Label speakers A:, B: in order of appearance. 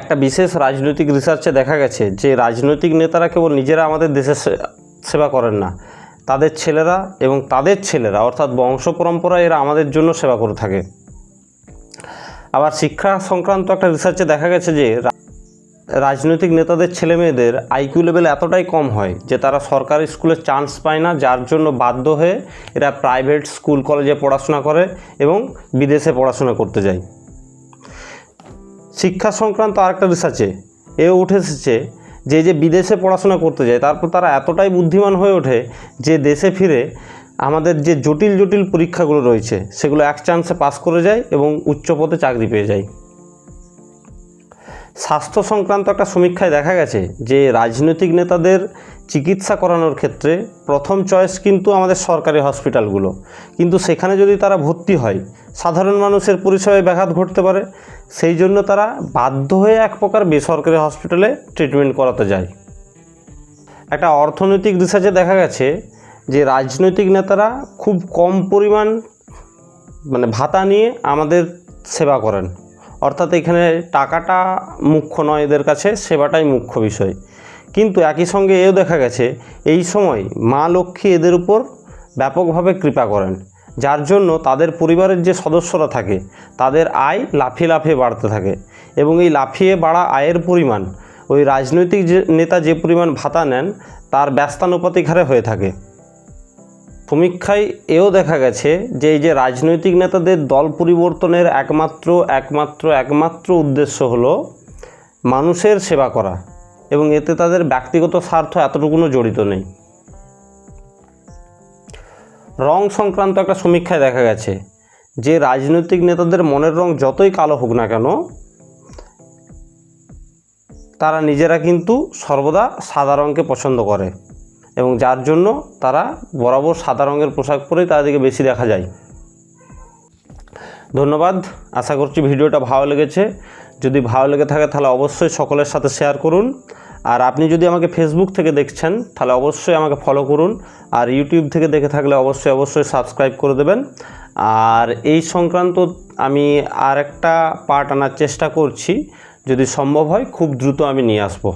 A: একটা বিশেষ রাজনৈতিক রিসার্চে দেখা গেছে যে রাজনৈতিক নেতারা কেবল নিজেরা আমাদের দেশের সেবা করেন না। তাদের ছেলেরা এবং তাদের ছেলেরা, অর্থাৎ বংশ পরম্পরা এরা আমাদের জন্য সেবা করে থাকে। আবার শিক্ষা সংক্রান্ত একটা রিসার্চে দেখা গেছে যে রাজনৈতিক নেতাদের ছেলে মেয়েদের আইকিউ লেভেল এতটাই কম হয় যে তারা সরকারি স্কুলে চান্স পায় না, যার জন্য বাধ্য হয়ে এরা প্রাইভেট স্কুল কলেজে পড়াশোনা করে এবং বিদেশে পড়াশোনা করতে যায়। শিক্ষা সংক্রান্ত আরেকটা রিসার্চে এও উঠে এসেছে যে যে বিদেশে পড়াশোনা করতে যায়, তারপর তারা এতটাই বুদ্ধিমান হয়ে ওঠে যে দেশে ফিরে আমাদের যে জটিল জটিল পরীক্ষাগুলো রয়েছে, সেগুলো এক চান্সে পাস করে যায় এবং উচ্চ পদে চাকরি পেয়ে যায়। স্বাস্থ্য সংক্রান্ত একটা সমীক্ষায় দেখা গেছে যে রাজনৈতিক নেতাদের চিকিৎসা করানোর ক্ষেত্রে প্রথম চয়েস কিন্তু আমাদের সরকারি হসপিটালগুলো। কিন্তু সেখানে যদি তারা ভর্তি হয়, সাধারণ মানুষের পরিষেবায় ব্যাঘাত ঘটতে পারে। সেই জন্য তারা বাধ্য হয়ে এক প্রকার বেসরকারি হসপিটালে ট্রিটমেন্ট করাতে যায়। একটা অর্থনৈতিক রিসার্চে দেখা গেছে যে রাজনৈতিক নেতারা খুব কম পরিমাণ মানে ভাতা নিয়ে আমাদের সেবা করেন। অর্থাৎ এখানে টাকাটা মুখ্য নয় এদের কাছে, সেবাটাই মুখ্য বিষয়। কিন্তু একই সঙ্গে এও দেখা গেছে, এই সময় মা লক্ষ্মী এদের উপর ব্যাপকভাবে কৃপা করেন, যার জন্য তাদের পরিবারের যে সদস্যরা থাকে, তাদের আয় লাফিয়ে লাফিয়ে বাড়তে থাকে এবং এই লাফিয়ে বাড়া আয়ের পরিমাণ, ওই রাজনৈতিক যে নেতা যে পরিমাণ ভাতা নেন, তার ব্যস্তানুপাতিক হারে হয়ে থাকে। সমীক্ষায় এও দেখা গেছে যে এই যে রাজনৈতিক নেতাদের দল পরিবর্তনের একমাত্র একমাত্র একমাত্র উদ্দেশ্য হলো মানুষের সেবা করা এবং এতে তাদের ব্যক্তিগত স্বার্থ এতটুকুনও জড়িত নেই। রং সংক্রান্ত একটা সমীক্ষায় দেখা গেছে যে রাজনৈতিক নেতাদের মনের রং যতই কালো হোক না কেন, তারা নিজেরা কিন্তু সর্বদা সাদা রঙকে পছন্দ করে। এবং যার জন্য তারা বরাবর সাদা রঙের পোশাক পরেই তাদেরকে বেশি দেখা যায়। ধন্যবাদ। আশা করছি ভিডিওটা ভালো লেগেছে। যদি ভালো লেগে থাকে তাহলে অবশ্যই সকলের সাথে শেয়ার করুন। আর আপনি যদি আমাকে ফেসবুক থেকে দেখছেন, তাহলে অবশ্যই আমাকে ফলো করুন। আর ইউটিউব থেকে দেখে থাকলে অবশ্যই অবশ্যই সাবস্ক্রাইব করে দেবেন। আর এই সংক্রান্ত আমি আর একটা পার্ট আনার চেষ্টা করছি। যদি সম্ভব হয়, খুব দ্রুত আমি নিয়ে আসব।